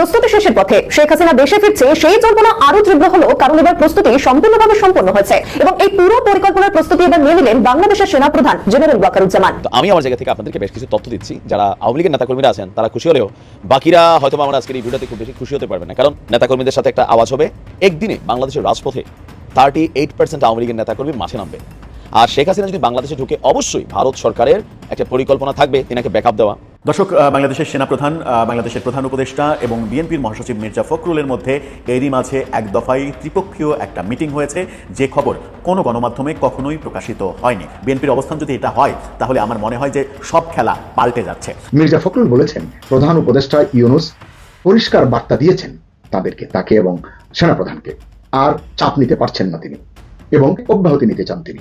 প্রস্তুতি শেষের পথে শেখ হাসিনা দেশে ফিরছে, সেই জল্পনা আরও তীব্র হলো, কারণ এবার প্রস্তুতি সম্পূর্ণভাবে সম্পন্ন হয়েছে। এবং এই পুরো পরিকল্পনার প্রস্তুতি এবার নিয়ে নিলেন বাংলাদেশের সেনাপ্রধান জেনারেল ওয়াকারুজ্জামান। আমি আমার জায়গা থেকে আপনাদেরকে বেশ কিছু তথ্য দিচ্ছি। যারা আওয়ামী লীগের নেতাকর্মীরা আছেন, তারা খুশি হলেও বাকিরা হয়তো আমার আজকের এই ভিডিওতে খুব বেশি খুশি হতে পারবে না। কারণ নেতাকর্মীদের সাথে একটা আওয়াজ হবে। একদিনে বাংলাদেশের রাজপথে থার্টি এইট পার্সেন্ট আওয়ামী লীগের নেতাকর্মী মাঠে নামবে। আর শেখ হাসিনা যদি বাংলাদেশে ঢুকে অবশ্যই ভারত সরকারের একটা পরিকল্পনা থাকবে তিনাকে ব্যাকআপ দেওয়া। দর্শক আহ, বাংলাদেশের সেনাপ্রধান আহ, বাংলাদেশের প্রধান উপদেষ্টা এবং বিএনপির মহাসচিব মির্জা ফখরুলের মধ্যে এরই মাঝে এক দফায় ত্রিপক্ষীয় একটা মিটিং হয়েছে। যে খবর কোনো গণমাধ্যমে কখনোই প্রকাশিত হয়নি। বিএনপির অবস্থান যদি এটা হয় তাহলে আমার মনে হয় যে সব খেলা পাল্টে যাচ্ছে। মির্জা ফখরুল বলেছেন প্রধান উপদেষ্টা ইউনুস পরিষ্কার বার্তা দিয়েছেন তাদেরকে তাকে এবং সেনাপ্রধানকে। আর চাপ নিতে পারছেন না তিনি। এবং অব্যাহতি নিতে চান তিনি।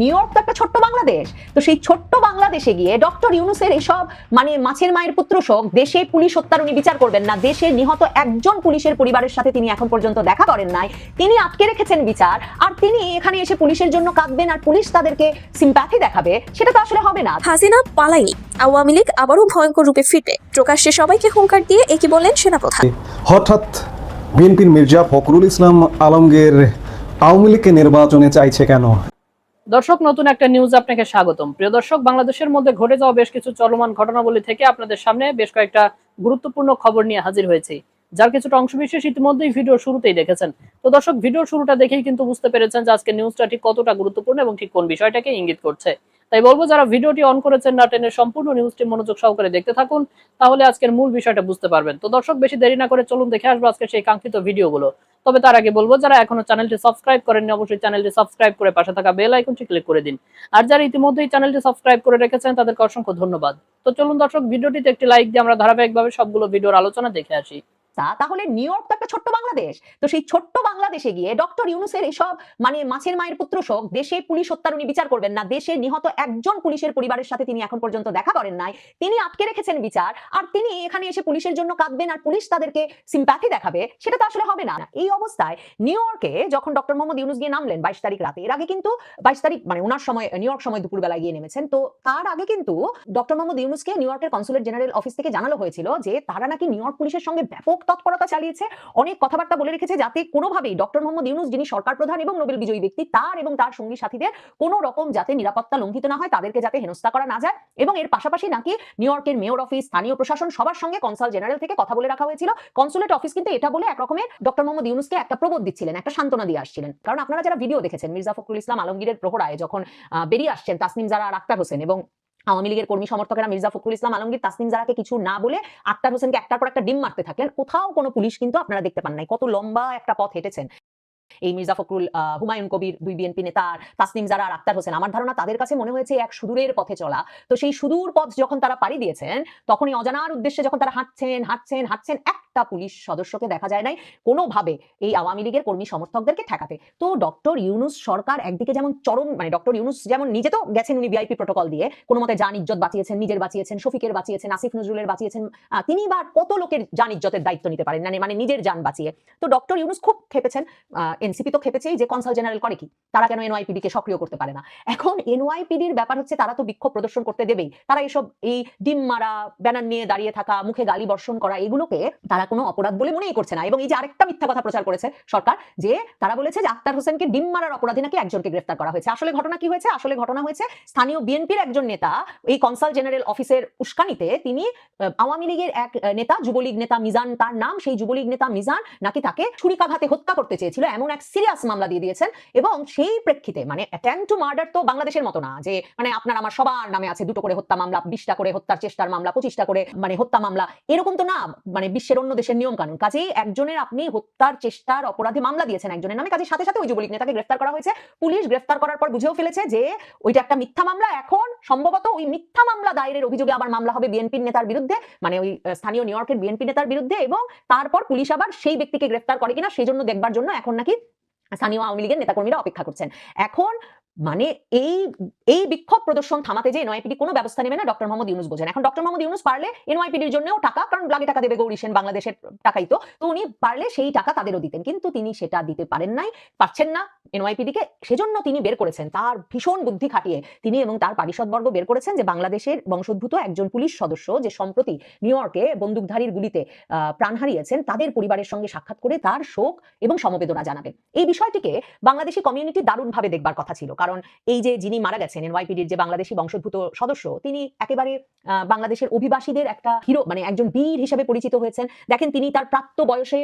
নিউ ইয়র্ক তো একটা ছোট্ট বাংলাদেশ। তো সেই ছোট্ট বাংলাদেশে গিয়ে ডক্টর ইউনুসের এসব মানে মাছের মায়ের পুত্র শোক দেশে পুলিশ হত্যার উনি বিচার করবেন না দেশে নিহত একজন পুলিশের পরিবারের সাথে তিনি এখন পর্যন্ত দেখা করেন নাই। তিনি আটকে রেখেছেন বিচার আর তিনি এখানে এসে পুলিশের জন্য কাঁদবেন আর পুলিশ তাদেরকে সিম্প্যাথি দেখাবে সেটা তো আসলে হবে না। হাসিনা পালায়নি। আওয়ামী লীগ আবারও ভয়ঙ্কর রূপে ফিরবে। প্রকাশ্যে সবাইকে হুঙ্কার দিয়ে একই বললেন সেনাপ্রধান? হঠাৎ বিএনপির মির্জা ফখরুল ইসলাম আলমগীর আওয়ামী লীগকে নির্বাচনে চাইছে কেন? দর্শক, নতুন একটা নিউজ আপনাকে স্বাগতম। প্রিয় দর্শক, বাংলাদেশের মধ্যে ঘটে যাওয়া বেশ কিছু চলমান ঘটনাবলী থেকে আপনাদের সামনে বেশ কয়েকটা গুরুত্বপূর্ণ খবর নিয়ে হাজির হয়েছি। যার কিছুটা অংশবিশেষ ইতিমধ্যেই ভিডিও শুরুতেই দেখেছেন। তো দর্শক ভিডিও শুরুটা দেখেই কিন্তু বুঝতে পেরেছেন যে আজকে নিউজটা ঠিক কতটা গুরুত্বপূর্ণ এবং ঠিক কোন বিষয়টাকে ইঙ্গিত করছে। তাই বলব, যারা ভিডিওটি অন করেছেন না টেনে সম্পূর্ণ নিউজটি মনোযোগ সহকারে দেখতে থাকুন, তাহলে আজকের মূল বিষয়টা বুঝতে পারবেন। তো দর্শক, বেশি দেরি না করে চলুন, দেখে আসব আজকে সেই কাঙ্ক্ষিত ভিডিওগুলো। তবে তার আগে বলব, যারা এখনও চ্যানেলটি সাবস্ক্রাইব করেননি, অবশ্যই চ্যানেলটি সাবস্ক্রাইব করে পাশে থাকা বেল আইকনটি ক্লিক করে দিন। আর যারা ইতিমধ্যেই চ্যানেলটি সাবস্ক্রাইব করে রেখেছেন, তাদেরকে অসংখ্য ধন্যবাদ। তো চলুন দর্শক, ভিডিওটিতে একটি লাইক দিয়ে আমরা ধারাবাহিকভাবে সবগুলো ভিডিওর আলোচনা দেখে আসি। তা তাহলে নিউ ইয়র্ক তো একটা ছোট্ট বাংলাদেশ। তো সেই ছোট্ট বাংলাদেশে গিয়ে ডক্টর ইউনুসের এসব মানে মাছের মায়ের পুত্র শোক, দেশে পুলিশ হত্যার উনি বিচার করবেন না, দেশে নিহত একজন পুলিশের পরিবারের সাথে তিনি এখন পর্যন্ত দেখা করেন নাই। তিনি আটকে রেখেছেন বিচার, আর তিনি এখানে এসে পুলিশের জন্য কাঁদবেন আর পুলিশ তাদেরকে সিম্প্যাথি দেখাবে, সেটা তো আসলে হবে না। এই অবস্থায় নিউ ইয়র্কে যখন ডক্টর মোহাম্মদ ইউনুস গিয়ে নামলেন বাইশ তারিখ রাতে, এর আগে কিন্তু বাইশ তারিখ মানে ওনার সময়, নিউ ইয়র্ক সময় দুপুরবেলা গিয়ে নেমেছেন। তো তার আগে কিন্তু ডক্টর মোহাম্মদ ইউনুসকে নিউ ইয়র্কের কনসুলেট জেনারেল অফিস থেকে জানানো হয়েছিল যে তারা নাকি নিউ ইয়র্ক পুলিশের সঙ্গে ব্যাপক তৎপরতা চালিয়েছে, অনেক কথাবার্তা বলে রেখেছে যাতে কোনোভাবেই ডক্টর মোহাম্মদ ইউনুস, যিনি সরকার প্রধান এবং নোবেল বিজয়ী ব্যক্তি, তার এবং তার সঙ্গী সাথীদের কোনো রকম যাতে নিরাপত্তা লঙ্ঘিত না হয়, তাদেরকে যাতে হেনস্থা করা না যায় এবং এর পাশাপাশি নাকি নিউ ইয়র্কের মেয়র অফিস, স্থানীয় প্রশাসন সবার সঙ্গে কনসাল জেনারেল থেকে কথা বলে রাখা হয়েছিল। কনসুলেট অফিস কিন্তু এটা বলে একরকমের ডক্টর মোহাম্মদ ইউনুসকে একটা প্রবোধ দিচ্ছিলেন, একটা সান্ত্বনা দিয়ে আসছিলেন। কারণ আপনারা যারা ভিডিও দেখেছেন, মির্জা ফখরুল ইসলাম আলমগীরের প্রহরায় যখন বেরিয়ে আসছেন তাসনিম আর আক্তার হোসেন এবং আওয়ামী লীগের কর্মী সমর্থকেরা মির্জা ফখরুল ইসলাম, আলমগীর তাসনিম জারাকে কিছু না বলে আক্তার হোসেনকে একটার পর একটা ডিম মারতে থাকলেন। কোথাও কোনো পুলিশ কিন্তু আপনারা দেখতে পান নাই। কত লম্বা একটা পথ হেঁটেছেন। এই মির্জা ফখরুল হুমায়ুন কবির, দুই বিএনপি নেতা আর তাসনিম জারা আর আক্তার হোসেন, আমার ধারণা তাদের কাছে মনে হয়েছে এক সুদূরের পথে চলা। তো সেই সুদূর পথ যখন তারা পাড়ি দিয়েছেন, তখনই অজানার উদ্দেশ্যে যখন তারা হাঁটছেন হাঁটছেন হাঁটছেন একটা পুলিশ সদস্যকে দেখা যায় নাই কোনোভাবে এই আওয়ামী লীগের কর্মী সমর্থকদেরকে ঠেকাতে। তো ডক্টর ইউনুস সরকার একদিকে যেমন চরম মানে ডক্টর ইউনুস যেমন নিজে তো গেছেন উনি ভিআইপি প্রোটোকল দিয়ে, কোনো মতে যান ইজ্জত বাঁচিয়েছেন, নিজের বাঁচিয়েছেন, শফিকের বাঁচিয়েছেন, আসিফ নজরুলের বাঁচিয়েছেন তিনি বা কত লোকের যান ইজ্জতের দায়িত্ব নিতে পারেন মানে মানে নিজের যান বাঁচিয়ে। তো ডক্টর ইউনুস খুব খেপেছেন এনসিপি তো খেপেছেই যে কনসাল জেনারেল করে কি? তারা কেন এনওয়াইপিডি কে সক্রিয় করতে পারে না? এখন এনওয়াইপিডির ব্যাপার হচ্ছে তারা তো বিক্ষোভ প্রদর্শন করতে দেবেই। তারা এসব এই ডিম মারা, ব্যানার নিয়ে দাঁড়িয়ে থাকা, মুখে গালি বর্ষণ করা, এগুলোকে তারা কোনো অপরাধ বলে মনেই করছে না। এবং এই যে আরেকটা মিথ্যা কথা প্রচার করেছে সরকার, যে তারা বলেছে যে আক্তার হোসেনকে ডিম মারার অপরাধী নাকি একজনকে গ্রেফতার করা হয়েছে। আসলে ঘটনা কি হয়েছে? আসলে ঘটনা হয়েছে স্থানীয় বিএনপির একজন নেতা, এই কনসাল জেনারেল অফিসের উস্কানিতে তিনি আওয়ামী লীগের এক নেতা, যুবলীগ নেতা মিজান, তার নাম, সেই যুবলীগ নেতা মিজান নাকি তাকে ছুরিকাঘাতে হত্যা করতে চেয়েছিল, এমন এক সিরিয়াস মামলা দিয়ে দিয়েছেন। এবং সেই প্রেক্ষিতে মানে অ্যাটেম্প টু মার্ডার তো বাংলাদেশের মতো না, যে মানে আপনার আমার সবার নামে আছে দুটো করে হত্যা মামলা, বিশটা করে হত্যার চেষ্টার মামলা, পঁচিশটা করে মানে হত্যা মামলা, এরকম তো না মানে বিশ্বের অন্য দেশের নিয়ম কানুন কাজেই একজনের আপনি হত্যার চেষ্টার অপরাধে মামলা দিয়েছেন একজনের নামে। কাজে সাথে সাথে ওই যুবলীগ নেতাকে গ্রেফতার করা হয়েছে। পুলিশ গ্রেফতার করার পর বুঝেও ফেলেছে যে ওইটা একটা মিথ্যা মামলা। এখন সম্ভবত ওই মিথ্যা মামলা দায়েরের অভিযোগে আবার মামলা হবে বিএনপির নেতার বিরুদ্ধে মানে ওই স্থানীয় নিউ ইয়র্কের বিএনপি নেতার বিরুদ্ধে এবং তারপর পুলিশ আবার সেই ব্যক্তিকে গ্রেফতার করে কিনা সেই জন্য দেখবার জন্য এখন নাকি স্থানীয় আওয়ামী লীগের নেতাকর্মীরা অপেক্ষা করছেন। এখন মানে এই এই বিক্ষোভ প্রদর্শন থামাতে যে এনওয়াইপিডি কোনো ব্যবস্থা নেবে না ডক্টর মোহাম্মদ ইউনুস বোঝেন এখন ডক্টর মোহাম্মদ ইউনুস পারলে এনওয়াইপিডির জন্যও টাকা, কারণ লাগে টাকা দেবে গৌরী সেন বাংলাদেশের টাকাই তো তো উনি পারলে সেই টাকা তাদেরও দিতেন। কিন্তু তিনি সেটা দিতে পারেন নাই, পারছেন না এনওয়াইপিডি কে, সেজন্য তিনি বের করেছেন। তার ভীষণ বুদ্ধি খাটিয়ে তিনি এবং তার পারিষদবর্গ বের করেছেন যে বাংলাদেশের বংশোদ্ভূত একজন পুলিশ সদস্য যে সম্প্রতি নিউ ইয়র্কে বন্দুকধারীর গুলিতে প্রাণ হারিয়েছেন, তাদের পরিবারের সঙ্গে সাক্ষাৎ করে তার শোক এবং সমবেদনা জানাবেন। এই বিষয়টিকে বাংলাদেশি কমিউনিটি দারুণভাবে দেখবার কথা ছিল। কারণ এই যে যিনি মারা গেছেন এনওয়াইপিডির যে বাংলাদেশি বংশোদ্ভূত সদস্য, তিনি একেবারে বাংলাদেশের অভিবাসীদের একটা হিরো মানে একজন বীর হিসেবে পরিচিত হয়েছেন। দেখেন তিনি তার প্রাপ্ত বয়সে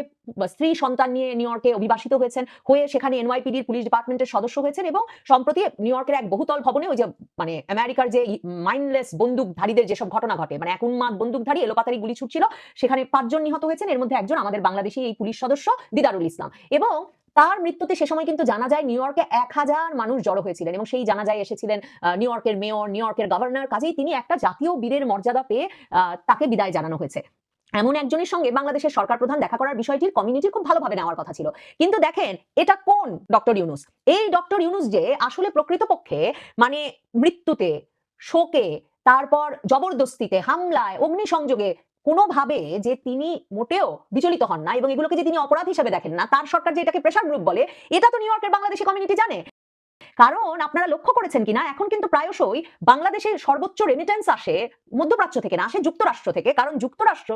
স্ত্রী সন্তান নিয়ে নিউ ইয়র্কে অভিবাসিত হয়েছেন, হয়ে সেখানে এনওয়াইপিডির পুলিশ ডিপার্টমেন্টের সদস্য হয়েছেন এবং সম্প্রতি নিউ ইয়র্কের এক বহুতল ভবনে ওই যে মানে আমেরিকার যে মাইন্ডলেস বন্দুকধারীদের যেসব ঘটনা ঘটে মানে এক উন্মাদ বন্দুকধারী এলোপাতারি গুলি ছুটছিল, সেখানে পাঁচজন নিহত হয়েছেন। এর মধ্যে একজন আমাদের বাংলাদেশি এই পুলিশ সদস্য, দিদারুল ইসলাম। এবং তার মৃত্যুতে সে সময় কিন্তু জানা যায় নিউ ইয়র্কে এক হাজার মানুষ জড়ো হয়েছিলেন এবং সেই জানা যায় এসেছিলেন নিউ ইয়র্কের মেয়র নিউ ইয়র্কের গভর্নর কাজেই তিনি একটা জাতীয় বীরের মর্যাদা পেয়ে তাকে বিদায় জানানো হয়েছে। এমন একজনের সঙ্গে বাংলাদেশের সরকার প্রধান দেখা করার বিষয়টির কমিউনিটি খুব ভালোভাবে নেওয়ার কথা ছিল। কিন্তু দেখেন, এটা কোন ডক্টর ইউনুস এই ডক্টর ইউনুস যে আসলে প্রকৃতপক্ষে মানে মৃত্যুতে, শোকে, তারপর জবরদস্তিতে, হামলায়, অগ্নিসংযোগে কোনোভাবে যে তিনি মোটেও বিচলিত হন না এবং এগুলোকে যে তিনি অপরাধ হিসেবে দেখেন না, তার সরকার যে এটাকে প্রেশার গ্রুপ বলে, এটা তো নিউ ইয়র্কের বাংলাদেশি কমিউনিটি জানে। কারণ আপনারা লক্ষ্য করেছেন কিনা, এখন কিন্তু প্রায়শই বাংলাদেশের সর্বোচ্চ রেমিটেন্স আসে মধ্যপ্রাচ্য থেকে না, আসে যুক্তরাষ্ট্র থেকে। কারণ যুক্তরাষ্ট্র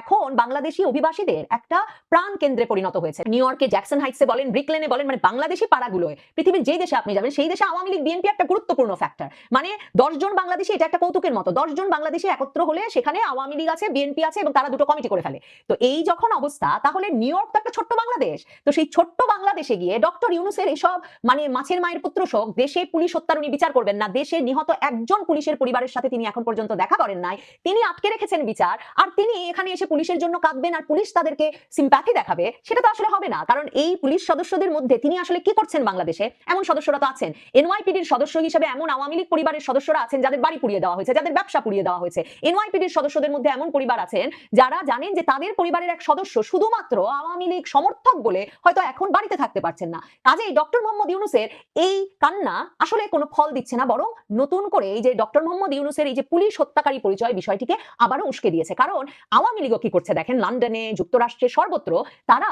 এখন বাংলাদেশি অভিবাসীদের একটা প্রাণ কেন্দ্রে পরিণত হয়েছে। নিউ ইয়র্কে, জ্যাকসন হাইটসে বলেন, ব্রিকলেনে বলেন মানে বাংলাদেশি পাড়াগুলোয়, পৃথিবীর যেই দেশে আপনি যাবেন, সেই দেশে আওয়ামী লীগ, বিএনপি একটা গুরুত্বপূর্ণ ফ্যাক্টর মানে দশজন বাংলাদেশি, এটা একটা কৌতুকের মতো। দশজন বাংলাদেশি একত্র হলে সেখানে আওয়ামী লীগ আছে, বিএনপি আছে এবং তারা দুটো কমিটি করে ফেলে। তো এই যখন অবস্থা, তাহলে নিউ ইয়র্ক তো একটা ছোট্ট বাংলাদেশ। তো সেই ছোট্ট বাংলাদেশে গিয়ে ডক্টর ইউনুসের এসব মানে মাছের মায়ের পুত্র শোক, দেশে পুলিশ হত্যার উনি বিচার করবেন না, দেশে নিহত একজন পুলিশের পরিবারের সাথে তিনি এখন পর্যন্ত দেখা করেন নাই। তিনি আটকে রেখেছেন বিচার, আর তিনি এখানে এসে পুলিশের জন্য কাঁদবেন আর পুলিশ তাদেরকে সিম্প্যাথি দেখাবে, সেটা তো আসলে হবে না। কারণ এই পুলিশ সদস্যদের মধ্যে তিনি আসলে কি করছেন বাংলাদেশে? এমন সদস্যরা তো আছেন। এনওয়াইপিডির সদস্য হিসেবে এমন আওয়ামী লীগ পরিবারের সদস্যরা আছেন যাদের বাড়ি পুড়িয়ে দেওয়া হয়েছে, যাদের ব্যবসা পুড়িয়ে দেওয়া হয়েছে। এনওয়াইপিডির সদস্যদের মধ্যে এমন পরিবার আছেন যারা জানেন যে তাদের পরিবারের এক সদস্য শুধুমাত্র আওয়ামী লীগ সমর্থক বলে হয়তো এখন বাড়িতে থাকতে পারছেন না। কাজেই ডক্টর মোহাম্মদ ইউনুসের এই কান্না আসলে কোনো ফল দিচ্ছে না, বরং নতুন করে এই যে ডক্টর মোহাম্মদ ইউনুসের এই যে পুলিশ হত্যাকারী পরিচয় বিষয়টিকে আবারও উস্কে দিয়েছে। কারণ আওয়ামী লীগও কি করছে দেখেন? লন্ডনে, যুক্তরাষ্ট্রে সর্বত্র তারা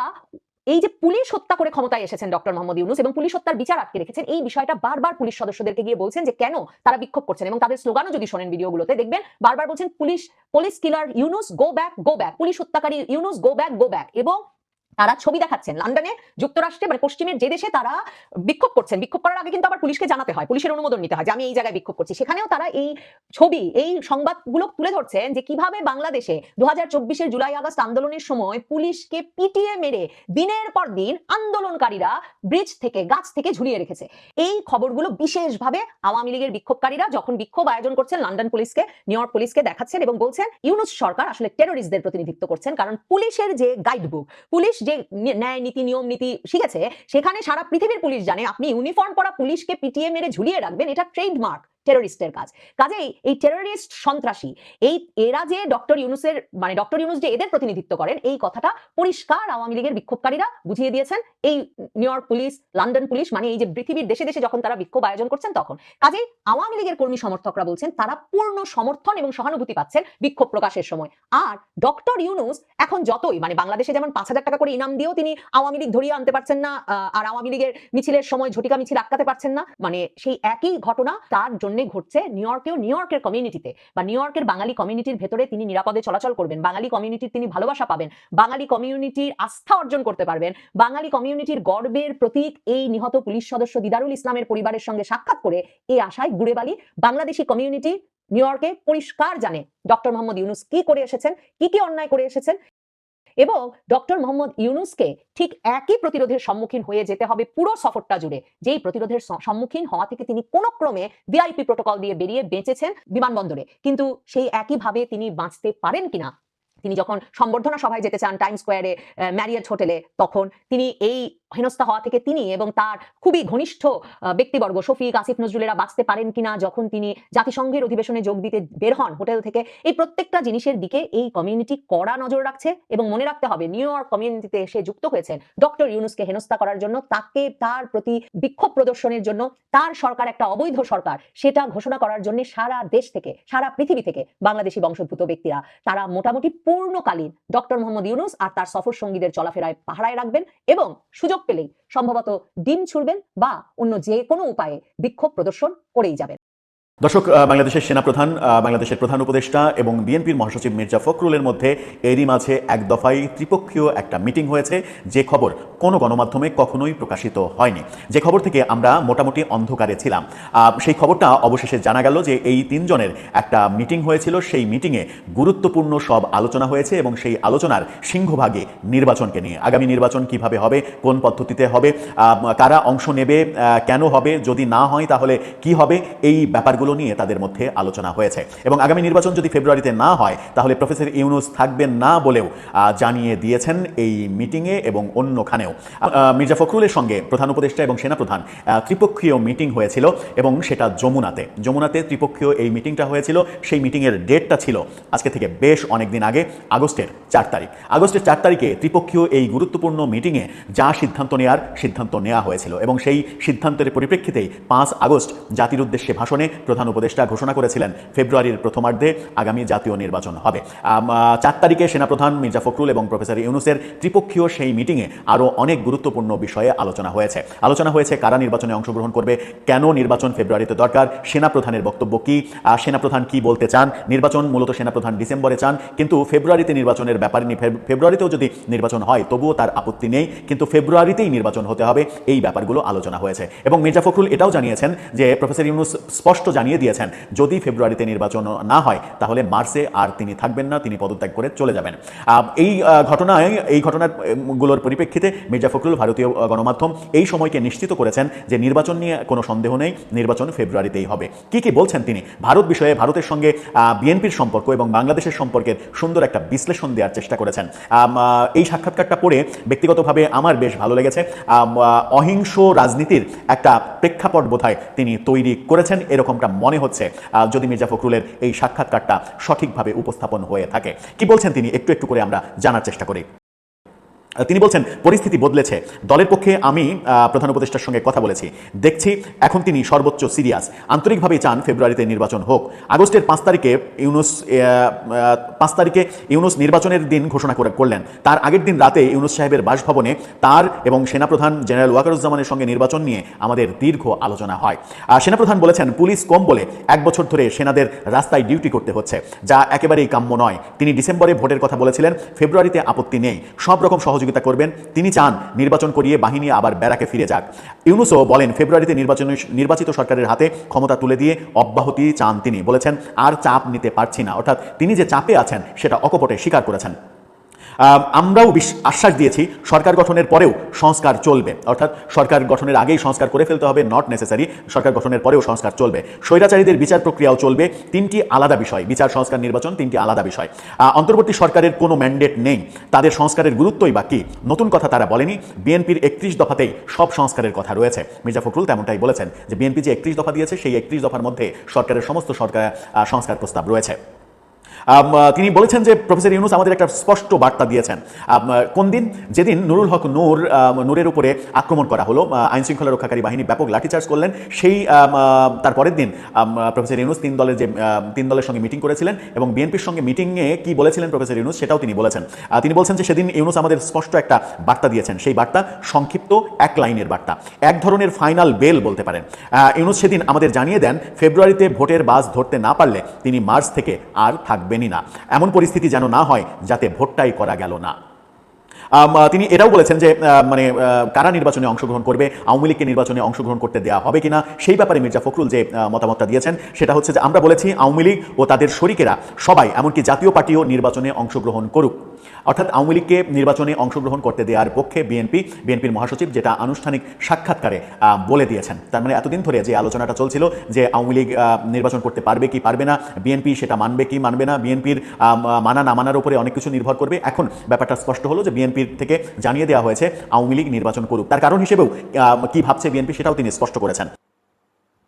এই যে পুলিশ হত্যা করে ক্ষমতায় এসেছেন ডক্টর মোহাম্মদ ইউনুস এবং পুলিশ হত্যার বিচার আটকে রেখেছেন, এই বিষয়টা বারবার পুলিশ সদস্যদেরকে গিয়ে বলছেন যে কেন তারা বিক্ষোভ করছেন এবং তাদের স্লোগানও যদি শোনেন ভিডিওগুলোতে, দেখবেন বারবার বলছেন police police killer Yunus, go back go back, police হত্যাকারী Yunus, go back go back এবং তারা ছবি দেখাচ্ছেন। লন্ডনে যুক্তরাষ্ট্রে মানে পশ্চিমের যে দেশে তারা বিক্ষোভ করছেন, বিক্ষোভ করার আগে কিন্তু আবার পুলিশকে জানাতে হয়, পুলিশের অনুমোদন নিতে হয় যে আমি এই জায়গায় বিক্ষোভ করছি। সেখানেও তারা এই ছবি, এই সংবাদগুলো তুলে ধরছেন যে কীভাবে বাংলাদেশে দু হাজার জুলাই আগস্ট আন্দোলনের সময় পুলিশকে পিটিয়ে মেরে দিনের পর দিন আন্দোলনকারীরা ব্রিজ থেকে, গাছ থেকে ঝুলিয়ে রেখেছে। এই খবরগুলো বিশেষভাবে আওয়ামী লীগের বিক্ষোভকারীরা যখন বিক্ষোভ আয়োজন করছেন, লন্ডন পুলিশকে, নিউ ইয়র্ক পুলিশকে দেখাচ্ছেন এবং বলছেন, ইউনুস সরকার আসলে টেরোরিস্টদের প্রতিনিধিত্ব করছেন কারণ পুলিশের যে গাইডবুক পুলিশ যে ন্যায় নীতি, নিয়ম নীতি শিখেছে, সেখানে সারা পৃথিবীর পুলিশ জানে। আপনি ইউনিফর্ম পরা পুলিশকে পিটিয়ে মেরে ঝুলিয়ে রাখবেন, এটা ট্রেডমার্ক টেরোরিস্টের কাজ। কাজেই এই টেরোরিস্ট সন্ত্রাসী, এই এরা যে ডক্টর ইউনুসের মানে ডক্টর ইউনুস যে এদের প্রতিনিধিত্ব করেন, এই কথাটা পরিষ্কার আওয়ামী লীগের বিক্ষোভকারীরা বুঝিয়ে দিয়েছেন। এই New York police, London police মানে এই যে পৃথিবীর দেশে দেশে যখন তারা বিক্ষোভ আয়োজন করছেন তখন। কাজেই আওয়ামী লীগের কর্মী সমর্থকরা বলছেন, তারা পূর্ণ সমর্থন এবং সহানুভূতি পাচ্ছেন বিক্ষোভ প্রকাশের সময়। আর ডক্টর ইউনুস এখন যতই মানে বাংলাদেশে যেমন পাঁচ হাজার টাকা করে ইনাম দিয়েও তিনি আওয়ামী লীগ ধরিয়ে আনতে পারছেন না আর আওয়ামী লীগের মিছিলের সময় ঝটিকা মিছিল আটকাতে পারছেন না মানে সেই একই ঘটনা তার জন্য ঘটছে নিউ ইয়র্কেও নিউ ইয়র্কের কমিউনিটিতে বা নিউ ইয়র্কের বাঙালি কমিউনিটির ভেতরে তিনি নিরাপদে চলাচল করবেন। বাঙালি কমিউনিটির তিনি ভালোবাসা পাবেন। বাঙালি কমিউনিটির আস্থা অর্জন করতে পারবেন। বাঙালি কমিউনিটির গর্বের প্রতীক এই নিহত পুলিশ সদস্য দিদারুল ইসলামের পরিবারের সঙ্গে সাক্ষাৎ করে এই আশায় গুড়েবালি বাংলাদেশি কমিউনিটি নিউ ইয়র্কে পরিষ্কার জানে। ডক্টর মোহাম্মদ ইউনুস কি করে এসেছেন? কি কি অন্যায় করে এসেছেন? এবং ডক্টর মোহাম্মদ ইউনুসকে ঠিক একই প্রতিরোধের সম্মুখীন হয়ে যেতে হবে পুরো সফরটা জুড়ে। যেই প্রতিরোধের সম্মুখীন হওয়া থেকে তিনি কোনো ক্রমে ভিআইপি প্রোটোকল দিয়ে বেরিয়ে বেঁচেছেন বিমানবন্দরে। কিন্তু সেই একইভাবে তিনি বাঁচতে পারেন কিনা? তিনি যখন সম্বর্ধনা সভায় যেতে চান টাইম স্কোয়ারে ম্যারিয়ট হোটেলে, তখন তিনি এই হেনস্থা হওয়া থেকে তিনি এবং তার খুবই ঘনিষ্ঠ ব্যক্তিবর্গ শফিক, আসিফ, নজরুলেরা বাঁচতে পারেন কিনা যখন তিনি জাতিসংঘের অধিবেশনে যোগ দিতে বের হন হোটেল থেকে, এই প্রত্যেকটা জিনিসের দিকে এই কমিউনিটি কড়া নজর রাখছে এবং মনে রাখতে হবে নিউ ইয়র্ক কমিউনিটিতে এসে যুক্ত হয়েছেন ডক্টর ইউনুসকে হেনস্থা করার জন্য, তাকে তার প্রতি বিক্ষোভ প্রদর্শনের জন্য, তার সরকার একটা অবৈধ সরকার, সেটা ঘোষণা করার জন্য সারা দেশ থেকে, সারা পৃথিবী থেকে বাংলাদেশি বংশোদ্ভূত ব্যক্তিরা, তারা মোটামুটি পূর্ণকালীন ডক্টর মোহাম্মদ ইউনুস আর তার সফর সঙ্গীদের চলাফেরায় পাহারায় রাখবেন এবং সুযোগ পেলেই সম্ভবত ডিম ছুড়বেন বা অন্য যে কোনো উপায়ে বিক্ষোভ প্রদর্শন করেই যাবেন। দর্শক বাংলাদেশের সেনাপ্রধান বাংলাদেশের প্রধান উপদেষ্টা এবং বিএনপির মহাসচিব মির্জা ফখরুলের মধ্যে এরই মাঝে এক দফায় ত্রিপক্ষীয় একটা মিটিং হয়েছে। যে খবর কোনো গণমাধ্যমে কখনোই প্রকাশিত হয়নি। যে খবর থেকে আমরা মোটামুটি অন্ধকারে ছিলাম। সেই খবরটা অবশেষে জানা গেল যে এই তিনজনের একটা মিটিং হয়েছিল। সেই মিটিংয়ে গুরুত্বপূর্ণ সব আলোচনা হয়েছে এবং সেই আলোচনার সিংহভাগে নির্বাচনকে নিয়ে। আগামী নির্বাচন কীভাবে হবে, কোন পদ্ধতিতে হবে কারা অংশ নেবে কেন হবে, যদি না হয় তাহলে কি হবে, এই ব্যাপারগুলো নিয়ে তাদের মধ্যে আলোচনা হয়েছে। এবং আগামী নির্বাচন যদি ফেব্রুয়ারিতে না হয়, তাহলে প্রফেসর ইউনুস থাকবেন না বলেও জানিয়ে দিয়েছেন এই মিটিংয়ে এবং অন্যখানেও। মির্জা ফখরুলের সঙ্গে প্রধান উপদেষ্টা এবং সেনাপ্রধান ত্রিপক্ষীয় মিটিং হয়েছিল এবং সেটা যমুনাতে। যমুনাতে ত্রিপক্ষীয় এই মিটিংটা হয়েছিল, সেই মিটিংয়ের ডেটটা ছিল আজকে থেকে বেশ অনেক দিন আগে, আগস্টের চার তারিখ। আগস্টের চার তারিখে ত্রিপক্ষীয় এই গুরুত্বপূর্ণ মিটিংয়ে যা সিদ্ধান্ত নেওয়ার সিদ্ধান্ত নেওয়া হয়েছিল। এবং সেই সিদ্ধান্তের পরিপ্রেক্ষিতেই পাঁচ আগস্ট জাতির উদ্দেশ্যে ভাষণে প্রধান উপদেষ্টা ঘোষণা করেছিলেন, ফেব্রুয়ারির প্রথমার্ধে আগামী জাতীয় নির্বাচন হবে। চার তারিখে সেনাপ্রধান মির্জা ফখরুল এবং প্রফেসর ইউনুসের ত্রিপক্ষীয় সেই মিটিংয়ে আরও অনেক গুরুত্বপূর্ণ বিষয়ে আলোচনা হয়েছে। আলোচনা হয়েছে কারা নির্বাচনে অংশগ্রহণ করবে, কেন নির্বাচন ফেব্রুয়ারিতে দরকার, সেনাপ্রধানের বক্তব্য কি সেনাপ্রধান কি বলতে চান, নির্বাচন মূলত সেনাপ্রধান ডিসেম্বরে চান, কিন্তু ফেব্রুয়ারিতে নির্বাচনের ব্যাপার নিয়ে ফেব্রুয়ারিতেও যদি নির্বাচন হয় তবুও তার আপত্তি নেই, কিন্তু ফেব্রুয়ারিতেই নির্বাচন হতে হবে, এই ব্যাপারগুলো আলোচনা হয়েছে। এবং মির্জা ফখরুল এটাও জানিয়েছেন যে প্রফেসর ইউনুস স্পষ্ট জানিয়ে দিয়েছেন যদি ফেব্রুয়ারিতে নির্বাচন না হয় তাহলে মার্চে আর তিনি থাকবেন না তিনি পদত্যাগ করে চলে যাবেন। এই ঘটনায় এই ঘটনার উম, গুলোর পরিপ্রেক্ষিতে মির্জা ফখরুল ভারতীয় গণমাধ্যম এই সময়কে নিশ্চিত করেছেন যে নির্বাচন নিয়ে কোনো সন্দেহ নেই নির্বাচন ফেব্রুয়ারিতেই হবে। কি কি বলছেন তিনি? ভারত বিষয়ে ভারতের সঙ্গে বিএনপির সম্পর্ক এবং বাংলাদেশের সম্পর্কের সুন্দর একটা বিশ্লেষণ দেওয়ার চেষ্টা করেছেন। এই সাক্ষাৎকারটা পড়ে ব্যক্তিগতভাবে আমার বেশ ভালো লেগেছে। অহিংস রাজনীতির একটা প্রেক্ষাপট বোধহয় তিনি তৈরি করেছেন এরকমটা মনে হচ্ছে যদি মির্জা ফখরুলের এই সাক্ষাৎকারটা সঠিকভাবে উপস্থাপন হয়ে থাকে। কি বলছেন তিনি? একটু একটু করে আমরা জানার চেষ্টা করি। তিনি বলছেন, পরিস্থিতি বদলেছে। দলের পক্ষে আমি প্রধান উপদেষ্টার সঙ্গে কথা বলেছি। দেখছি এখন তিনি সর্বোচ্চ সিরিয়াস। আন্তরিকভাবেই চান ফেব্রুয়ারিতে নির্বাচন হোক। আগস্টের পাঁচ তারিখে ইউনুস পাঁচ তারিখে ইউনুস নির্বাচনের দিন ঘোষণা করে, করলেন। তার আগের দিন রাতে ইউনুস সাহেবের বাসভবনে তার এবং সেনাপ্রধান জেনারেল ওয়াকারুজ্জামানের সঙ্গে নির্বাচন নিয়ে আমাদের দীর্ঘ আলোচনা হয়। সেনাপ্রধান বলেছেন, পুলিশ কম বলে এক বছর ধরে সেনাদের রাস্তায় ডিউটি করতে হচ্ছে, যা একেবারেই কাম্য নয়। তিনি ডিসেম্বরে ভোটের কথা বলেছিলেন। ফেব্রুয়ারিতে আপত্তি নেই। সব রকম সহযোগিতা করবেন। তিনি চান নির্বাচন করিয়ে বাহিনী আবার ব্যারাকে ফিরে যাক। ইউনুসও বলেন, ফেব্রুয়ারিতে নির্বাচন নির্বাচিত সরকারের হাতে ক্ষমতা তুলে দিয়ে অব্যাহতি চান তিনি। বলেছেন, আর চাপ নিতে পারছি না। অর্থাৎ তিনি যে চাপে আছেন, সেটা অকপটে স্বীকার করেছেন। আমরাও আশ্বাস দিয়েছি, সরকার গঠনের পরেও সংস্কার চলবে। অর্থাৎ সরকার গঠনের আগেই সংস্কার করে ফেলতে হবে নট নেসেসারি সরকার গঠনের পরেও সংস্কার চলবে। স্বৈরাচারীদের বিচার প্রক্রিয়াও চলবে, তিনটি আলাদা বিষয়, বিচার, সংস্কার, নির্বাচন, তিনটি আলাদা বিষয়। অন্তর্বর্তী সরকারের কোনো ম্যান্ডেট নেই। তাদের সংস্কারের গুরুত্বই বা কী? নতুন কথা তারা বলেনি, বিএনপির একত্রিশ দফাতেই সব সংস্কারের কথা রয়েছে। মির্জা ফখরুল তেমনটাই বলেছেন যে, বিএনপি যে একত্রিশ দফা দিয়েছে, সেই একত্রিশ দফার মধ্যে সরকারের সমস্ত সরকার সংস্কার প্রস্তাব রয়েছে। তিনি বলেছেন যে প্রফেসর ইউনুস আমাদের একটা স্পষ্ট বার্তা দিয়েছেন। কোন দিন? যেদিন নুরুল হক নূর নূরের উপরে আক্রমণ করা হলো আইন শৃঙ্খলা রক্ষাকারী বাহিনী ব্যাপক লাঠিচার্জ করলেন সেই আম, আহ, তার পরের দিন প্রফেসর ইউনুস তিন দলের যে তিন দলের সঙ্গে মিটিং করেছিলেন এবং বিএনপির সঙ্গে মিটিংয়ে কি বলেছিলেন প্রফেসর ইউনুস সেটাও তিনি বলেছেন। তিনি বলছেন যে সেদিন ইউনুস আমাদের স্পষ্ট একটা বার্তা দিয়েছেন সেই বার্তা সংক্ষিপ্ত এক লাইনের বার্তা। এক ধরনের ফাইনাল বেল বলতে পারেন। ইউনুস সেদিন আমাদের জানিয়ে দেন ফেব্রুয়ারিতে ভোটের বাস ধরতে না পারলে তিনি মার্চ থেকে আর থাকবেনই না। এমন পরিস্থিতি যেন না হয়, যাতে ভোটটাই করা গেল না। তিনি এটাও বলেছেন যে মানে কারা নির্বাচনে অংশগ্রহণ করবে, আওয়ামী লীগকে নির্বাচনে অংশগ্রহণ করতে দেওয়া হবে কিনা, সেই ব্যাপারে মির্জা ফখরুল যে মতামতটা দিয়েছেন, সেটা হচ্ছে যে আমরা বলেছি আওয়ামী লীগ ও তাদের শরিকেরা সবাই, এমনকি জাতীয় পার্টিও নির্বাচনে অংশগ্রহণ করুক। অর্থাৎ আওয়ামী লীগকে নির্বাচনে অংশগ্রহণ করতে দেওয়ার পক্ষে বিএনপি, বিএনপির মহাসচিব যেটা আনুষ্ঠানিক সাক্ষাৎকারে বলে দিয়েছেন। তার মানে এতদিন ধরে যে আলোচনাটা চলছিল যে আওয়ামী লীগ নির্বাচন করতে পারবে কি পারবে না, বিএনপি সেটা মানবে কি মানবে না, বিএনপির মানা না মানার উপরে অনেক কিছু নির্ভর করবে, এখন ব্যাপারটা স্পষ্ট হলো যে বিএনপির থেকে জানিয়ে দেওয়া হয়েছে আওয়ামী লীগ নির্বাচন করুক। তার কারণ হিসেবেও কি ভাবছে বিএনপি সেটাও তিনি স্পষ্ট করেছেন।